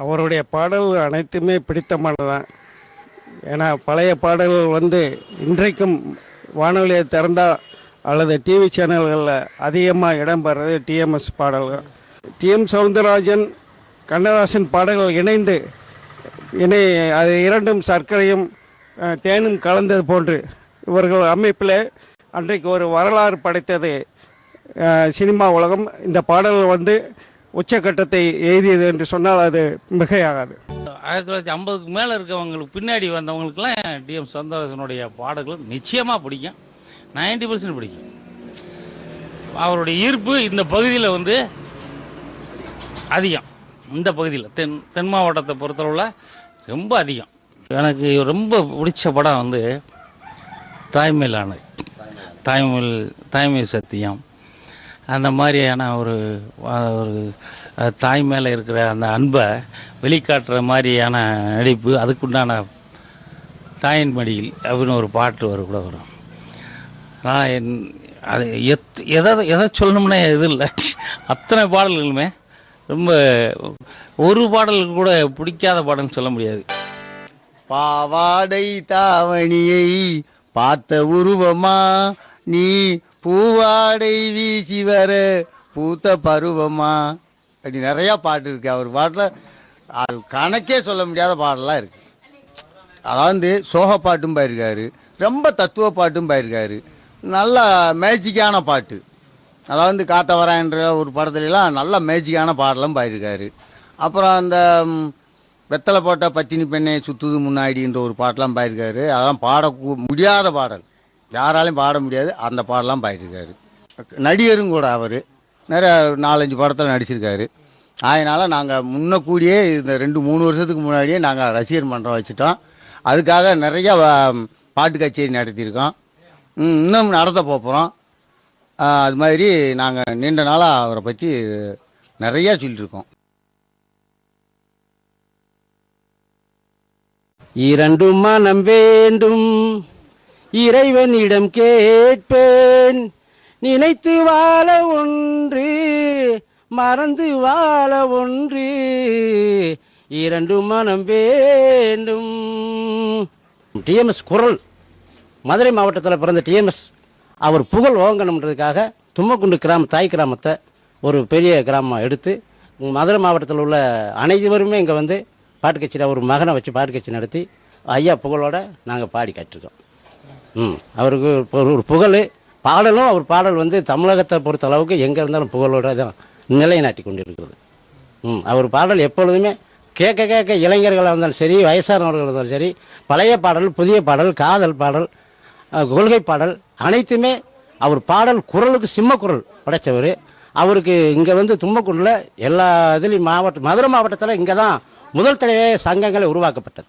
அவருடைய பாடல்கள் அனைத்துமே பிடித்தமானதான் ஏன்னா பழைய பாடல்கள் வந்து இன்றைக்கும் வானொலியை திறந்தால் அல்லது டிவி சேனல்களில் அதிகமாக இடம்பெறது டிஎம்எஸ் பாடல்கள். டிஎம் சவுந்தரராஜன் கண்ணதாசன் பாடல்கள் இணைந்து இணை அது இரண்டும் சர்க்கரையும் தேனும் கலந்தது போன்று இவர்கள் அமைப்பில் அன்றைக்கு ஒரு வரலாறு படைத்தது சினிமா உலகம். இந்த பாடல்கள் வந்து உச்சக்கட்டத்தை எய்தியது என்று சொன்னால் அது மிகையாகாது. ஆயிரத்தி தொள்ளாயிரத்தி ஐம்பதுக்கு மேலே இருக்கவங்களுக்கு பின்னாடி வந்தவங்களுக்குலாம் டிஎம் சௌந்தரராஜனுடைய பாடல்கள் நிச்சயமாக பிடிக்கும். 90% பர்சன்ட் பிடிக்கும். அவருடைய ஈர்ப்பு இந்த பகுதியில் வந்து அதிகம். இந்த பகுதியில் தென் தென் மாவட்டத்தை பொறுத்தளவில் ரொம்ப அதிகம். எனக்கு ரொம்ப பிடிச்ச படம் வந்து தாய்மையிலானது. தாய்மொழி தாய்மை சத்தியம். அந்த மாதிரியான ஒரு ஒரு தாய் மேலே இருக்கிற அந்த அன்பை வெளிக்காட்டுற மாதிரியான நடிப்பு அதுக்குண்டான தாயின் மடியில் அப்படின்னு ஒரு பாட்டு வரும் கூட வரும். நான் என் அது எத் எதை எதை சொல்லணும்னே இது இல்லை. அத்தனை பாடல்களுமே ரொம்ப ஒரு பாடலுக்கு கூட பிடிக்காத பாடல்னு சொல்ல முடியாது. பாவாடை தாவணியை பார்த்த உருவமா நீ பூவாடை வீசி வர பூத்த பருவமா? அப்படி நிறையா பாட்டு இருக்கு. அவர் பாட்டில் அது கணக்கே சொல்ல முடியாத பாடலாம் இருக்கு. அதாவது சோக பாட்டும் பாயிருக்காரு ரொம்ப தத்துவ பாட்டும் பாயிருக்காரு நல்ல மேஜிக்கான பாட்டு. அதாவது காத்தவரான்ற ஒரு படத்துலலாம் நல்ல மேஜிக்கான பாடலும் பாயிருக்காரு அப்புறம் அந்த வெத்தலை போட்ட பத்தினி பெண்ணை சுற்றுது முன்னாடின்ற ஒரு பாட்டெலாம் பாயிருக்காரு அதெல்லாம் பாட முடியாத பாடல். யாராலையும் பாட முடியாது. அந்த பாடலாம் பாடிட்டுருக்காரு நடிகரும் கூட அவர். நிறைய நாலஞ்சு படத்தில் நடிச்சிருக்காரு. அதனால் நாங்கள் முன்ன கூடியே இந்த ரெண்டு மூணு வருஷத்துக்கு முன்னாடியே நாங்கள் ரசிகர் மன்றம் வச்சுட்டோம். அதுக்காக நிறையா பாட்டு கச்சேரி நடத்தியிருக்கோம். ம், இன்னும் நடத்த போகிறோம் அது மாதிரி நாங்கள் நீண்ட நாளாக அவரை பற்றி நிறையா சொல்லியிருக்கோம். இரண்டு மனம் வேண்டும். இறைவனிடம் கேட்பேன். நினைத்து வாழ ஒன்று மறந்து வாழ ஒன்று இரண்டு மனம் வேண்டும். டிஎம்எஸ் குரல். மதுரை மாவட்டத்தில் பிறந்த டிஎம்எஸ் அவர் புகழ் ஓங்கணுன்றதுக்காக தும்மக்குண்டு கிராம தாய் கிராமத்தை ஒரு பெரிய கிராமம் எடுத்து மதுரை மாவட்டத்தில் உள்ள அனைவருமே இங்கே வந்து பாட்டு கட்சியில் அவர் மகனை வச்சு பாட்டு கட்சி நடத்தி ஐயா புகழோடு நாங்கள் பாடி கட்டிருக்கோம். ம். அவருக்கு ஒரு புகழ் பாடலும் அவர் பாடல் வந்து தமிழகத்தை பொறுத்த அளவுக்கு எங்கே இருந்தாலும் புகழோட தான் நிலைநாட்டி கொண்டிருக்கிறது. ம். அவர் பாடல் எப்பொழுதுமே கேட்க கேட்க இளைஞர்களாக இருந்தாலும் சரி வயசானவர்கள் இருந்தாலும் சரி பழைய பாடல் புதிய பாடல் காதல் பாடல் கொள்கை பாடல் அனைத்துமே அவர் பாடல் குரலுக்கு சிம்ம குரல் படைச்சவர் அவருக்கு இங்கே வந்து தும்பக்குண்டில் எல்லா இதுலேயும் மாவட்ட மதுரை மாவட்டத்தில் இங்கே தான் முதல் தடவை சங்கங்களை உருவாக்கப்பட்டது.